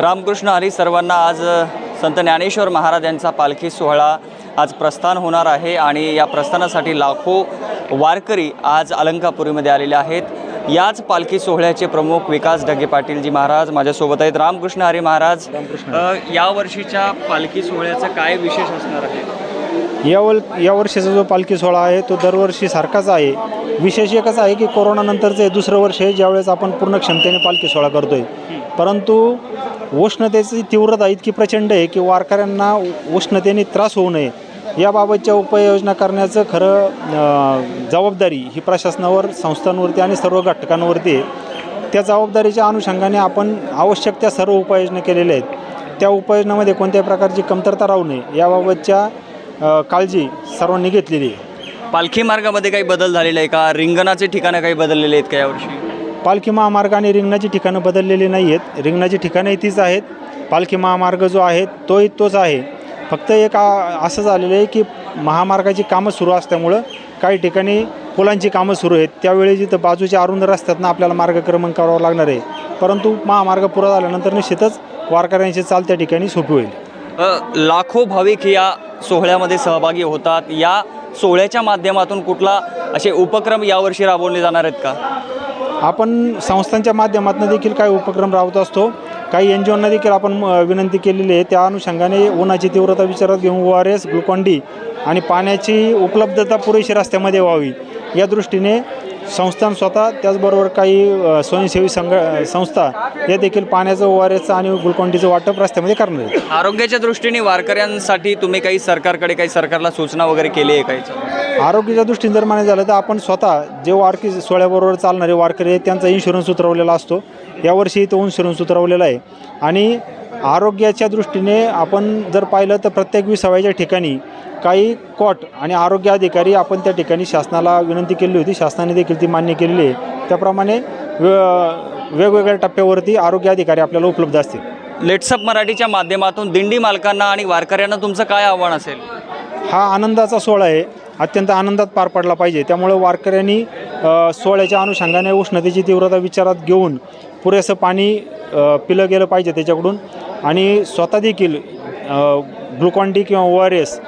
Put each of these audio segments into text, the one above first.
रामकृष्ण हरी सर्वांना आज संत ज्ञानेश्वर महाराज यांचा पालखी सोहळा आज प्रस्थान होणार आहे आणि या प्रस्थानासाठी लाखो वारकरी आज अलंकापुरीमध्ये आलेले आहेत. याच पालखी सोहळ्याचे प्रमुख विकास ढगे पाटीलजी महाराज माझ्यासोबत आहेत. रामकृष्ण हरी महाराज या वर्षीच्या पालखी सोहळ्याचं काय विशेष असणार आहे? यावर यावर्षीचा जो पालखी सोहळा आहे तो दरवर्षी सारखाच आहे. विशेष एकच आहे की कोरोनानंतरचं हे दुसरं वर्ष आहे ज्यावेळेस आपण पूर्ण क्षमतेने पालखी सोहळा करतो आहे परंतु उष्णतेची तीव्रता इतकी प्रचंड आहे की वारकऱ्यांना उष्णतेने त्रास होऊ नये. याबाबतच्या उपाययोजना करण्याचं खरं जबाबदारी ही प्रशासनावर संस्थांवरती आणि सर्व घटकांवरती आहे. त्या जबाबदारीच्या अनुषंगाने आपण आवश्यक त्या सर्व उपाययोजना केलेल्या आहेत. त्या उपाययोजनामध्ये कोणत्याही प्रकारची कमतरता राहू नये याबाबतच्या काळजी सर्वांनी घेतलेली आहे. पालखी मार्गामध्ये काही बदल झालेला आहे का? रिंगणाचे ठिकाणं काही बदललेले आहेत का यावर्षी? पालखी महामार्ग आणि रिंगणाची ठिकाणं बदललेली नाही आहेत रिंगणाची ठिकाणंही तीच आहेत. पालखी महामार्ग जो आहे तोही तोच आहे. फक्त एक असं झालेलं आहे की महामार्गाची कामं सुरू असल्यामुळं काही ठिकाणी पुलांची कामं सुरू आहेत. त्यावेळी जिथं बाजूच्या अरुंद रस्त्यातनं आपल्याला मार्गक्रमण करावं लागणार आहे. परंतु महामार्ग पुरा झाल्यानंतर निश्चितच वारकऱ्यांची चाल त्या ठिकाणी सोपी होईल. लाखो भाविक या सोहळ्यामध्ये सहभागी होतात. या सोहळ्याच्या माध्यमातून कुठला असे उपक्रम यावर्षी राबवले जाणार आहेत का? आपण संस्थांच्या माध्यमातून देखील काही उपक्रम राबवत असतो. काही एन जी ओंना देखील आपण विनंती केलेली आहे. त्या अनुषंगाने उन्हाची तीव्रता विचारात घेऊन O R S Glucon D आणि पाण्याची उपलब्धता पुरेशी रस्त्यामध्ये व्हावी. या दृष्टीने संस्थान स्वतः त्याचबरोबर काही स्वयंसेवी संघ संस्था या देखील पाण्याचं ओ आर एसचं आणि ग्लुकॉन वाटप रस्त्यामध्ये करणार आहे आरोग्याच्या दृष्टीने वारकऱ्यांसाठी तुम्ही काही सरकारकडे काही सरकारला सूचना वगैरे केली आहे काही आरोग्याच्या दृष्टीने जर म्हणायचं झालं तर आपण स्वतः जे वारकी सोहळ्याबरोबर चालणारे वारकरी आहेत त्यांचा इन्शुरन्स उतरवलेला असतो. यावर्षी तो इन्शुरन्स उतरवलेला आहे. आणि आरोग्याच्या दृष्टीने आपण जर पाहिलं तर प्रत्येक विसाव्याच्या ठिकाणी काही कॉट आणि आरोग्य अधिकारी आपण त्या ठिकाणी शासनाला विनंती केली होती. शासनाने देखील ती मान्य केलेली आहे. त्याप्रमाणे वे- वेगवेगळ्या टप्प्यावरती आरोग्य अधिकारी आपल्याला उपलब्ध असतील. लेट्सअप मराठीच्या माध्यमातून दिंडी मालकांना आणि वारकऱ्यांना तुमचं काय आव्हान असेल? हा आनंदाचा सोहळा आहे. अत्यंत आनंदात पार पडला पाहिजे. त्यामुळे वारकऱ्यांनी सोहळ्याच्या अनुषंगाने उष्णतेची तीव्रता विचारात घेऊन पुरेसं पाणी पिलं गेलं पाहिजे त्याच्याकडून. आणि स्वतः देखील ग्लुकॉन डी किंवा ओ आर एस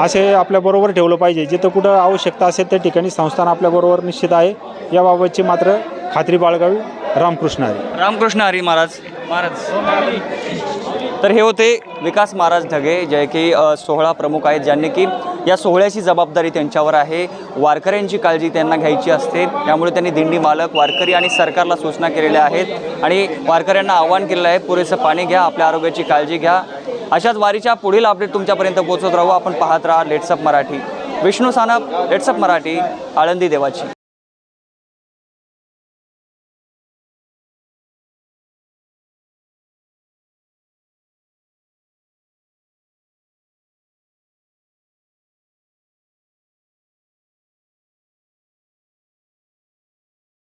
असे आपल्याबरोबर ठेवलं पाहिजे. जिथं कुठं आवश्यकता असेल त्या ठिकाणी संस्थान आपल्याबरोबर निश्चित आहे. याबाबतची मात्र खात्री बाळगावी. रामकृष्ण आहे रामकृष्ण हरी महाराज. महाराज. तर हे होते विकास महाराज ढगे जे की सोहळा प्रमुख आहेत ज्यांनी की या सोहळ्याची जबाबदारी त्यांच्यावर आहे. वारकऱ्यांची काळजी त्यांना घ्यायची असते. त्यामुळे त्यांनी दिंडी मालक वारकरी आणि सरकारला सूचना केलेल्या आहेत. आणि वारकऱ्यांना आव्हान केलेलं आहे पुरेसं पाणी घ्या आपल्या आरोग्याची काळजी घ्या. अशाच वारीच्या पुढील अपडेट तुमच्यापर्यंत पोहोचत राहू. आपण पाहत राहा लेट्सअप मराठी. विष्णू सानप लेट्सअप मराठी आळंदी देवाची.